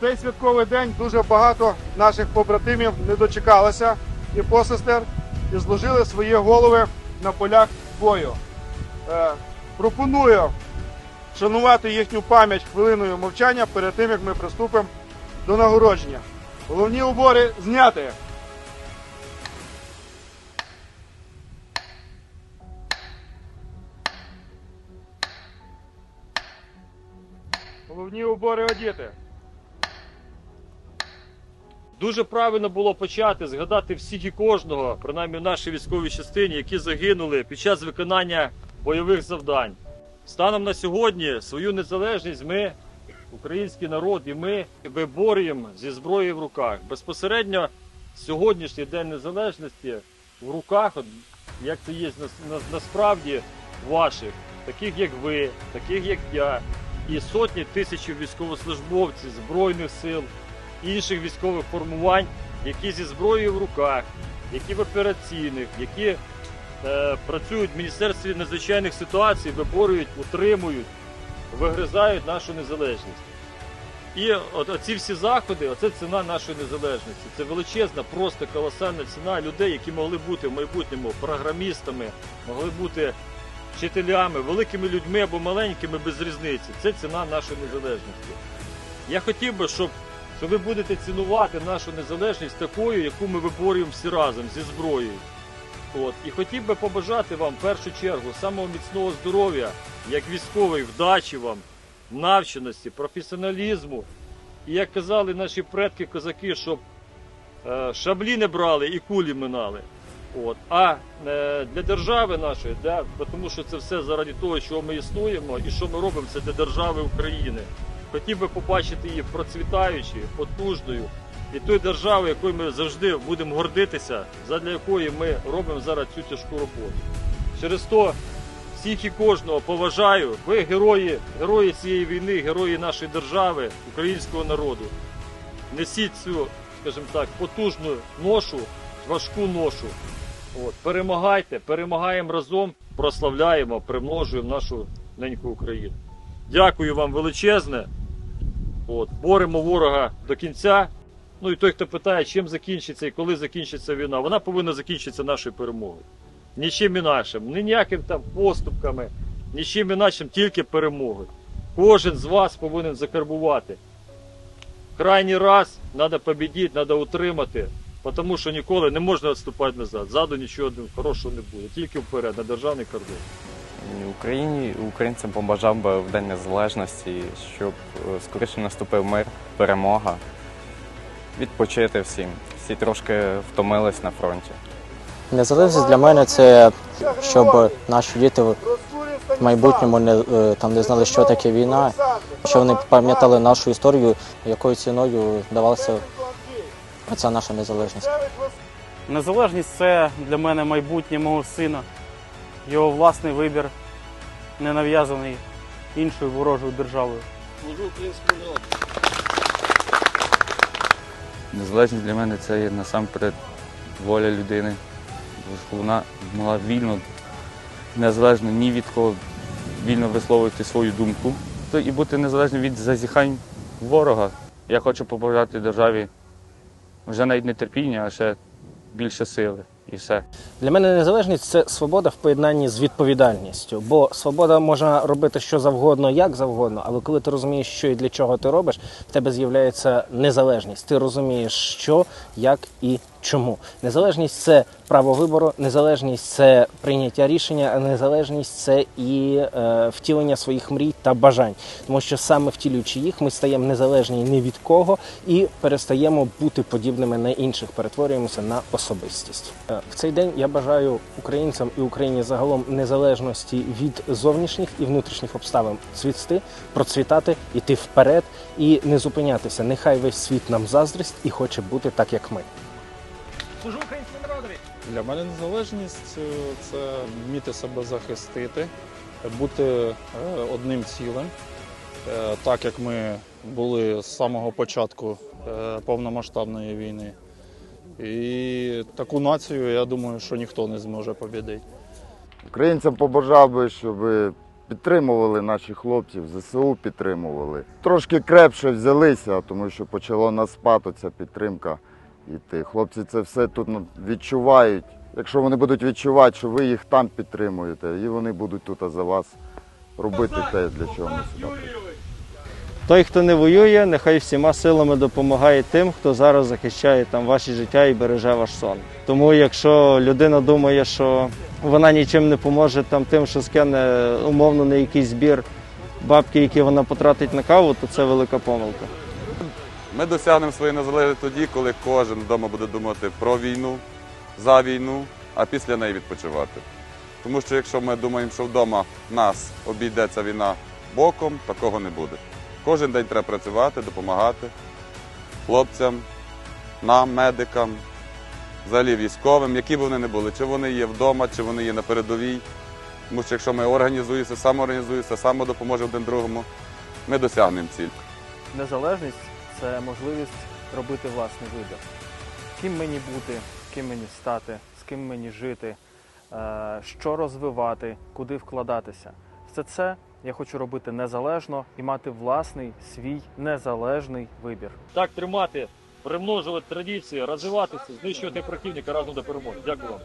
Цей святковий день дуже багато наших побратимів не дочекалося і посестер і зложили свої голови на полях бою. Е, пропоную шанувати їхню пам'ять хвилиною мовчання перед тим, як ми приступимо до нагородження. Головні убори зняти. Головні убори одіти. Дуже правильно було почати згадати всіх і кожного, принаймні в нашій військовій частині, які загинули під час виконання бойових завдань. Станом на сьогодні свою незалежність ми, український народ, і ми виборюємо зі зброєю в руках. Безпосередньо сьогоднішній день незалежності в руках, як це є на- на- насправді ваших, таких як ви, таких як я, і сотні тисяч військовослужбовців Збройних сил, інших військових формувань, які зі зброєю в руках, які в операційних, які е, працюють в Міністерстві надзвичайних ситуацій, виборюють, утримують, вигризають нашу незалежність. І от оці всі заходи, оце ціна нашої незалежності. Це величезна, просто колосальна ціна людей, які могли бути в майбутньому програмістами, могли бути вчителями, великими людьми або маленькими без різниці. Це ціна нашої незалежності. Я хотів би, щоб, щоб ви будете цінувати нашу незалежність такою, яку ми виборюємо всі разом зі зброєю. От. І хотів би побажати вам в першу чергу самого міцного здоров'я, як військовий, вдачі вам, навченості, професіоналізму. І як казали наші предки козаки, щоб е, шаблі не брали і кулі минали. От. А е, для держави нашої, для, тому що це все заради того, що ми існуємо і що ми робимо, це для держави України. Хотів би побачити її процвітаючою, потужною і тою державою, якою ми завжди будемо гордитися, задля якої ми робимо зараз цю тяжку роботу. Через то всіх і кожного поважаю. Ви герої, герої цієї війни, герої нашої держави, українського народу. Несіть цю, скажімо так, потужну ношу, важку ношу. От, перемагайте, перемагаємо разом, прославляємо, примножуємо нашу неньку Україну. Дякую вам величезне. От, боремо ворога до кінця. Ну і той, хто питає, чим закінчиться і коли закінчиться війна, вона повинна закінчитися нашою перемогою. Нічим інакшим, ні ніяким там поступками, нічим інакшим, тільки перемогою. Кожен з вас повинен закарбувати. Крайній раз треба побідіти, треба утримати, тому що ніколи не можна відступати назад. Ззаду нічого хорошого не буде, тільки вперед, на державний кордон. І Україні українцям побажав би в День Незалежності, щоб е, скоріше наступив мир, перемога, відпочити всім. Всі трошки втомились на фронті. Незалежність для мене це щоб наші діти в майбутньому не е, там не знали, що таке війна, щоб вони пам'ятали нашу історію, якою ціною давалася ця наша незалежність. Незалежність це для мене майбутнє мого сина, його власний вибір, не нав'язаний іншою ворожою державою. Незалежність для мене це є насамперед воля людини. Щоб вона могла вільно, незалежно ні від кого, вільно висловити свою думку. І бути незалежним від зазіхань ворога. Я хочу побажати державі вже навіть не терпіння, а ще більше сили. І все. Для мене незалежність це свобода в поєднанні з відповідальністю. Бо свобода можна робити що завгодно, як завгодно, але коли ти розумієш, що і для чого ти робиш, в тебе з'являється незалежність. Ти розумієш, що, як і чому. Незалежність це право вибору, незалежність це прийняття рішення, а незалежність це і е, втілення своїх мрій та бажань. Тому що саме втілюючи їх, ми стаємо незалежні ні від кого і перестаємо бути подібними на інших, перетворюємося на особистість. Е, В цей день я бажаю українцям і Україні загалом незалежності від зовнішніх і внутрішніх обставин цвісти, процвітати, іти вперед і не зупинятися. Нехай весь світ нам заздрить і хоче бути так, як ми. Для мене незалежність е, це вміти себе захистити, бути е, одним цілим, е, так як ми були з самого початку повномасштабної війни. І таку націю, я думаю, що ніхто не зможе побідити. Українцям побажав би, щоб підтримували наших хлопців, ЗСУ підтримували. Трошки крепше взялися, тому що почало на спад оця підтримка йти. Хлопці це все тут ну, відчувають. Якщо вони будуть відчувати, що ви їх там підтримуєте, і вони будуть тут за вас робити те, для чого ми сюди прийшли. Той, хто не воює, нехай всіма силами допомагає тим, хто зараз захищає там ваші життя і береже ваш сон. Тому якщо людина думає, що вона нічим не поможе там тим, що скине умовно на якийсь збір бабки, які вона потратить на каву, то це велика помилка. Ми досягнемо своєї незалежності тоді, коли кожен вдома буде думати про війну, за війну, а після неї відпочивати. Тому що якщо ми думаємо, що вдома нас обійде ця війна боком, такого не буде. Кожен день треба працювати, допомагати хлопцям, нам, медикам, взагалі військовим, які б вони не були, чи вони є вдома, чи вони є на передовій. Тому що якщо ми організуємося, самоорганізуємося, самодопоможемо один другому, ми досягнемо ціль. Незалежність це можливість робити власний вибір. Ким мені бути, ким мені стати, з ким мені жити, е, що розвивати, куди вкладатися. Все це я хочу робити незалежно і мати власний свій незалежний вибір. Так тримати, примножувати традиції, розвиватися, знищувати противника разом до перемоги. Дякую вам.